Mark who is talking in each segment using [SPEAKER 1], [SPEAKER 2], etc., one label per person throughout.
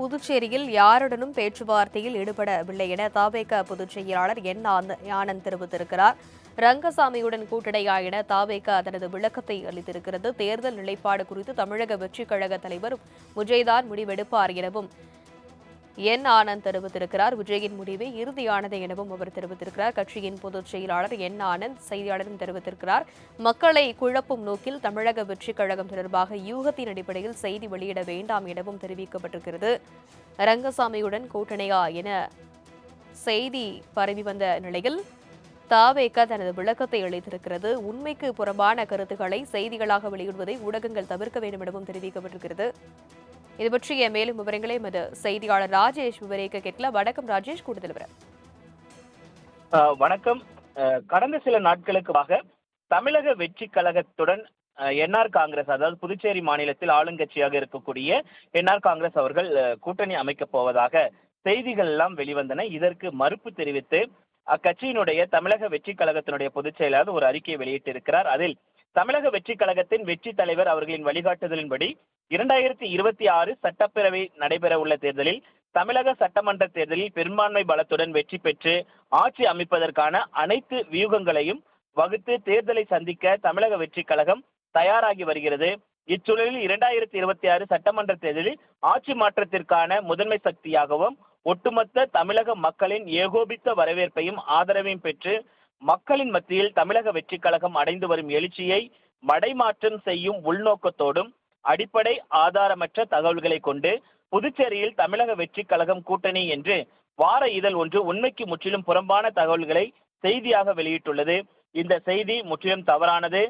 [SPEAKER 1] புதுச்சேரியில் யாருடனும் பேச்சுவார்த்தையில் ஈடுபடவில்லை என தாவேக பொதுச் செயலாளர் என் ஆனந்த் தெரிவித்திருக்கிறார். ரங்கசாமியுடன் கூட்டடையா என தாவேக தனது விளக்கத்தை அளித்திருக்கிறது. தேர்தல் நிலைப்பாடு குறித்து தமிழக வெற்றிக் கழக தலைவர் விஜய்தான் முடிவெடுப்பார் எனவும் என் ஆனந்த் தெரிவித்திருக்கிறார். விஜயின் முடிவே இறுதியானது எனவும் அவர் தெரிவித்திருக்கிறார். கட்சியின் பொதுச் செயலாளர் என் ஆனந்த் செய்தியாளரும் தெரிவித்திருக்கிறார். மக்களை குழப்பும் நோக்கில் தமிழக வெற்றிக் கழகம் தொடர்பாக யூகத்தின் அடிப்படையில் செய்தி வெளியிட வேண்டாம் எனவும் தெரிவிக்கப்பட்டிருக்கிறது. ரங்கசாமியுடன் கூட்டணியா என செய்தி பரவி வந்த நிலையில் தாவேக தனது விளக்கத்தை அளித்திருக்கிறது. உண்மைக்கு புறம்பான கருத்துக்களை செய்திகளாக வெளியிடுவதை ஊடகங்கள் தவிர்க்க வேண்டும் எனவும் தெரிவிக்கப்பட்டிருக்கிறது. இது பற்றிய மேலும் விவரங்களை எமது செய்தியாளர் ராஜேஷ் விவரிக்க கேட்கலாம். வணக்கம் ராஜேஷ் கூடுதல் விவரம்.
[SPEAKER 2] வணக்கம். கடந்த சில நாட்களுக்காக தமிழக வெற்றி கழகத்துடன் என்ஆர் காங்கிரஸ் அதாவது புதுச்சேரி மாநிலத்தில் ஆளுங்கட்சியாக இருக்கக்கூடிய என்ஆர் காங்கிரஸ் அவர்கள் கூட்டணி அமைக்கப் போவதாக செய்திகள் எல்லாம் வெளிவந்தன. இதற்கு மறுப்பு தெரிவித்து அக்கட்சியினுடைய தமிழக வெற்றி கழகத்தினுடைய பொதுச் செயலாளர் ஒரு அறிக்கையை வெளியிட்டிருக்கிறார். அதில் தமிழக வெற்றி கழகத்தின் வெற்றி தலைவர் அவர்களின் வழிகாட்டுதலின்படி இரண்டாயிரத்தி இருபத்தி ஆறு சட்டப்பேரவை நடைபெற உள்ள தேர்தலில் தமிழக சட்டமன்ற தேர்தலில் பெரும்பான்மை பலத்துடன் வெற்றி பெற்று ஆட்சி அமைப்பதற்கான அனைத்து வியூகங்களையும் வகுத்து தேர்தலை சந்திக்க தமிழக வெற்றி கழகம் தயாராகி வருகிறது. இச்சூழலில் இரண்டாயிரத்தி இருபத்தி ஆறு சட்டமன்ற தேர்தலில் ஆட்சி மாற்றத்திற்கான முதன்மை சக்தியாகவும் ஒட்டுமொத்த தமிழக மக்களின் ஏகோபித்த வரவேற்பையும் ஆதரவையும் பெற்று மக்களின் மத்தியில் தமிழக வெற்றி கழகம் அடைந்து வரும் எழுச்சியை மடைமாற்றம் செய்யும் உள்நோக்கத்தோடும் அடிப்படை ஆதாரமற்ற தகவல்களை கொண்டு புதுச்சேரியில் தமிழக வெற்றி கழகம் கூட்டணி என்று வார இதழ் ஒன்று உண்மைக்கு முற்றிலும் புறம்பான தகவல்களை செய்தியாக வெளியிட்டுள்ளது. இந்த செய்தி முற்றிலும் தவறானது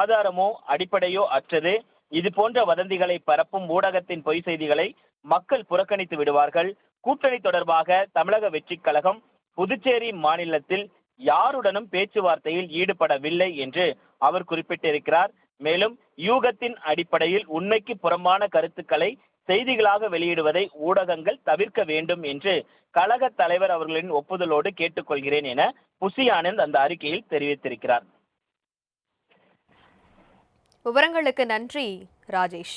[SPEAKER 2] ஆதாரமோ அடிப்படையோ அற்றது. இது போன்ற வதந்திகளை பரப்பும் ஊடகத்தின் பொய் செய்திகளை மக்கள் புறக்கணித்து விடுவார்கள். கூட்டணி தொடர்பாக தமிழக வெற்றி கழகம் புதுச்சேரி மாநிலத்தில் யாருடனும் பேச்சுவார்த்தையில் ஈடுபடவில்லை என்று அவர் குறிப்பிட்டிருக்கிறார். மேலும் யூகத்தின் அடிப்படையில் உண்மைக்கு புறம்பான கருத்துக்களை செய்திகளாக வெளியிடுவதை ஊடகங்கள் தவிர்க்க வேண்டும் என்று கழக தலைவர் அவர்களின் ஒப்புதலோடு கேட்டுக்கொள்கிறேன் என புசி ஆனந்த் அந்த அறிக்கையில் தெரிவித்திருக்கிறார்.
[SPEAKER 1] விவரங்களுக்கு நன்றி ராஜேஷ்.